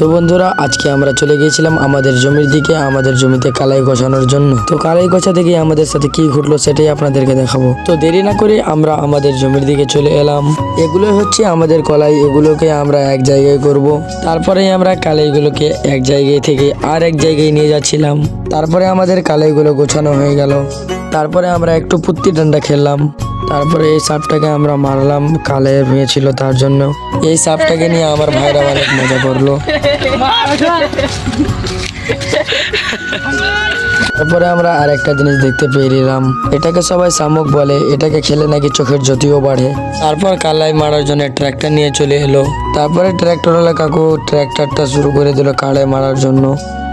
তো বন্ধুরা, আজকে আমরা চলে গিয়েছিলাম আমাদের জমির দিকে, আমাদের জমিতে কালাই গোছানোর জন্য। তো কালাই গোছাতে গিয়ে আমাদের সাথে কি ঘটলো সেটাই আপনাদেরকে দেখাবো। তো দেরি না করে আমরা আমাদের জমির দিকে চলে এলাম। এগুলো হচ্ছে আমাদের কলাই, এগুলোকে আমরা এক জায়গায় করব। তারপরে আমরা কালাইগুলোকে এক জায়গায় থেকে আর এক জায়গায় নিয়ে যাচ্ছিলাম। তারপরে আমাদের কালাইগুলো গোছানো হয়ে গেল। তারপরে আমরা একটু পুত্তি ডান্ডা খেললাম। তারপরে এই সাপটাকে আমরা মারলাম, কালে হয়েছিল তার জন্য। এই সাপটাকে নিয়ে আমার ভাইরা অনেক মজা করল। তারপরে আমরা আরেকটা জিনিস দেখতে পেরিলাম এটাকে সবাই শামুক বলে, এটাকে খেলে নাকি চোখের জ্যোতিও বাড়ে। তারপর কালাই মারার জন্য ট্র্যাক্টর নিয়ে চলে এলো। তারপরে ট্র্যাক্টরওয়ালা কাকু ট্র্যাক্টরটা শুরু করে দিল কালাই মারার জন্য।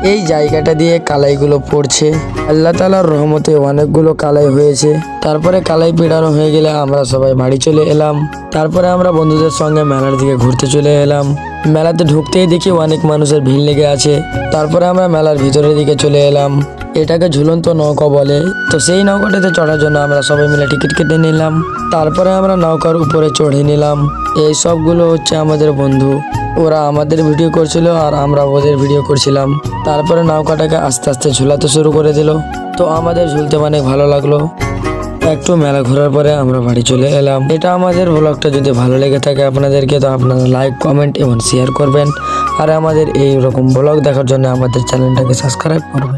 এই জায়গাটা দিয়ে কালাইগুলো পড়ছে। আল্লাহ তালার রহমতে অনেকগুলো কালাই হয়েছে। তারপরে কালাই পেড়ানো হয়ে গেলে আমরা সবাই বাড়ি চলে এলাম। তারপরে আমরা বন্ধুদের সঙ্গে মেলার দিকে ঘুরতে চলে এলাম। মেলাতে ঢুকতেই দেখি অনেক মানুষের ভিড় লেগে আছে। তারপরে আমরা মেলার ভিতরের দিকে চলে এলাম। এটাকে ঝুলন্ত নৌকা বলে। তো সেই নৌকাটাতে চড়ার জন্য আমরা সবাই মিলে টিকিট কেটে নিলাম। তারপরে আমরা নৌকার উপরে চড়ে নিলাম। এই সবগুলো হচ্ছে আমাদের বন্ধু। ওরা আমাদের ভিডিও করছিল আর আমরা ওদের ভিডিও করছিলাম। তারপরে নৌকাটাকে আস্তে আস্তে ঝুলাতে শুরু করে দিল। তো আমাদের ঝুলতে অনেক ভালো লাগল। একটু মেলা ঘোরার পরে আমরা বাড়ি চলে এলাম। এটা আমাদের ব্লগটা যদি ভালো লেগে থাকে আপনাদেরকে, তো আপনারা লাইক কমেন্ট এবং শেয়ার করবেন। আর আমাদের এই রকম ব্লগ দেখার জন্য আমাদের চ্যানেলটাকে সাবস্ক্রাইব করবেন।